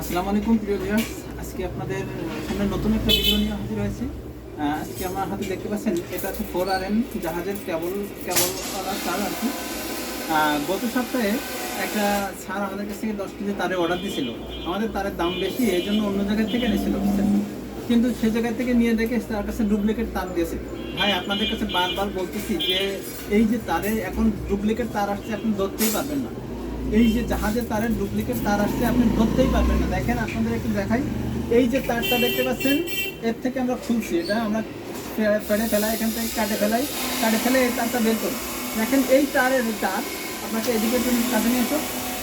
আসসালামু আলাইকুম, প্রিয় ভিউয়ার্স আজকে আপনাদের সামনে নতুন একটা ভিডিও নিয়ে হাজির হয়েছে। আজকে আমার হাতে দেখতে পাচ্ছেন, এটা হচ্ছে ফোর আর এন জাহাজের কেবল কেবল তার আর কি। গত সপ্তাহে একটা স্যার আমাদের কাছ থেকে দশ কেজি তারে অর্ডার দিয়েছিল। আমাদের তারের দাম বেশি, এই জন্য অন্য জায়গা থেকে নিয়েছিল। কিন্তু সে জায়গা থেকে নিয়ে দেখে তার কাছে ডুপ্লিকেট তার দিয়েছে। ভাই, আপনাদের কাছে বারবার বলতেছি যে, এই যে তারে এখন ডুপ্লিকেট তার আসছে আপনি ধরতেই পারবেন না। এই যে জাহাজের তারের ডুপ্লিকেট তার আসছে, আপনি ধরতেই পারবেন না। দেখেন আপনাদের একটু দেখাই। এই যে তারটা দেখতে পাচ্ছেন, এর থেকে আমরা খুলছি এটা, আমরা ফেলে ফেলাই, এখান থেকে কাটে ফেলাই, কাটে ফেলে এই তারটা বের করি। দেখেন এই তারের তার, আপনাকে এদিকে কাটে নিয়ে এসো।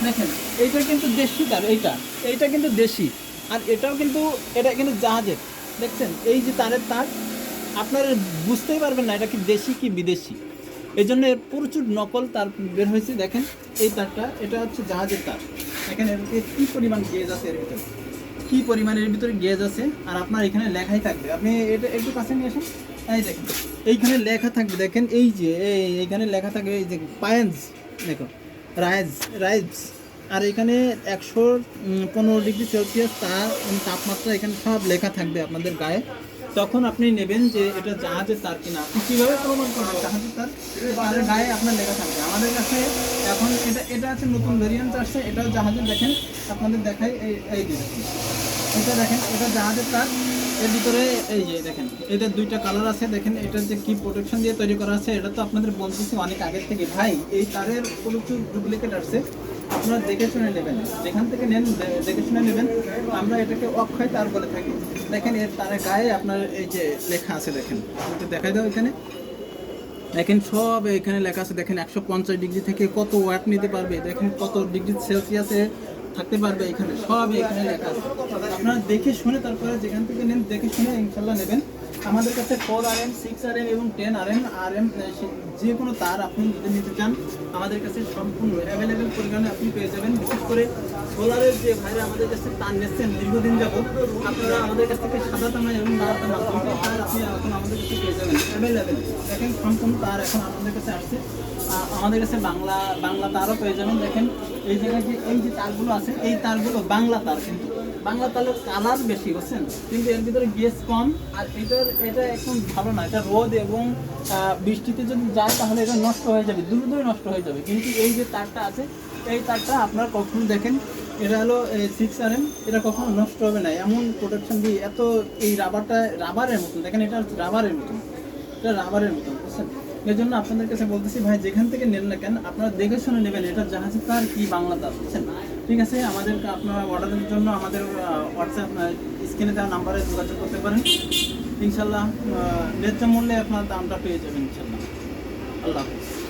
দেখেন, এইটা কিন্তু দেশি তার, এইটা। এইটা কিন্তু দেশি, আর এটাও কিন্তু, এটা কিন্তু জাহাজের। দেখছেন, এই যে তারের তার, আপনারা বুঝতেই পারবেন না এটা কি দেশি কি বিদেশি। এই জন্য প্রচুর নকল তার বের হয়েছে, দেখেন। এই তারটা, এটা হচ্ছে জাহাজের তার। দেখেন এর কী পরিমাণ গেজ আছে এর ভিতরে? কী পরিমাণ এর ভিতরে গেজ আছে? আর আপনার এখানে লেখাই থাকবে। আপনি এটা একটু কাছে নিয়ে আসেন। এই দেখেন, এইখানে লেখা থাকবে, দেখেন, এই যে, এই, এইখানে লেখা থাকবে, এই যে, পায়েন্স, দেখো, রাইজ রাইজ। আর এখানে একশো পনেরো ডিগ্রি সেলসিয়াস তার তাপমাত্রা এখানে সব লেখা থাকবে আপনাদের গায়ে। তখন আপনি নেবেন যে এটা জাহাজের তার কিনা। আপনি কীভাবে প্রমাণ করবেন? জাহাজের তার? তারের গায়ে আপনার লেখা থাকবে। আমাদের কাছে এখন এটা এটা আছে নতুন ভেরিয়েন্ট আসছে। এটাও জাহাজের দেখেন, আপনাদের দেখাই এই এই যে এটা দেখেন, এটা জাহাজের তার। এর ভিতরে এই যে দেখেন, এটা দুইটা কালার আছে। দেখেন, এটা যে কি প্রোটেকশন দিয়ে তৈরি করা আছে, এটা তো আপনাদের বলতেছি অনেক আগের থেকে। ভাই, এই তারের প্রচুর ডুপ্লিকেট আসছে। আপনারা দেখে শুনে নেবেন। যেখান থেকে নেন দেখে শুনে নেবেন। আমরা এটাকে অক্ষয় তার বলে থাকি। দেখেন, এর তারের গায়ে আপনার এই যে লেখা আছে, দেখেন। এটা দেখাই দাও এখানে। দেখেন, সব এখানে লেখা আছে। দেখেন, একশো পঞ্চাশ ডিগ্রি থেকে কত ওয়াট নিতে পারবে। দেখেন, কত ডিগ্রি সেলসিয়াসে থাকতে পারবে এখানে। সব এখানে লেখা আছে। আপনারা দেখে শুনে তারপরে যেখান থেকে নেন, দেখে শুনে ইনশাল্লাহ নেবেন। আমাদের কাছে four R M six R M এবং ten R M R M যে কোনো তার আপনি যদি নিতে চান, আমাদের কাছে সম্পূর্ণ অ্যাভেলেবেল পরিমাণে আপনি পেয়ে যাবেন। বিশেষ করে সোলারের যে ভাইরা আমাদের কাছে তার নিচ্ছেন দীর্ঘদিন যাবত আপনারা আমাদের কাছ থেকে সাদা তামা এবং তার আপনি এখন আমাদের কাছে পেয়ে যাবেন। অ্যাভেলেবেল দেখেন, সম্পূর্ণ তার এখন আমাদের কাছে আসছে। আমাদের কাছে বাংলা বাংলা তারও পেয়ে যাবেন। দেখেন, এই জায়গায় যে, এই যে তারগুলো আছে, এই তারগুলো বাংলা তার কিন্তু। বাংলা তারের কালার বেশি, বুঝছেন? কিন্তু এর ভিতরে গ্যাস কম, আর এটার, এটা একদম ভালো না। এটা রোদ এবং বৃষ্টিতে যদি যায়, তাহলে এটা নষ্ট হয়ে যাবে, দ্রুতই নষ্ট হয়ে যাবে। কিন্তু এই যে তারটা আছে, এই তারটা আপনার কখনো দেখেন? এটা হলো সিক্স আর এম এটা কখনো নষ্ট হবে না। এমন প্রোটেকশন দিয়ে এত এই রাবারটা রাবারের মতন, দেখেন এটা রাবারের মতন। এটা রাবারের মতন। এই জন্য আপনাদের কাছে বলতেছি, ভাই, যেখান থেকে নেন না কেন, আপনারা দেখে শুনে নেবেন এটা জাহাজে তার কি বাংলা তার, বুঝছেন? ঠিক আছে আমাদের আপনারা অর্ডারের জন্য আমাদের হোয়াটসঅ্যাপ স্ক্রিনে দেওয়া নাম্বারে যোগাযোগ করতে পারেন। ইনশাল্লাহ ন্যায্য মূল্যে আপনার দামটা পেয়ে যাবেন ইনশাল্লাহ আল্লাহ হাফিজ।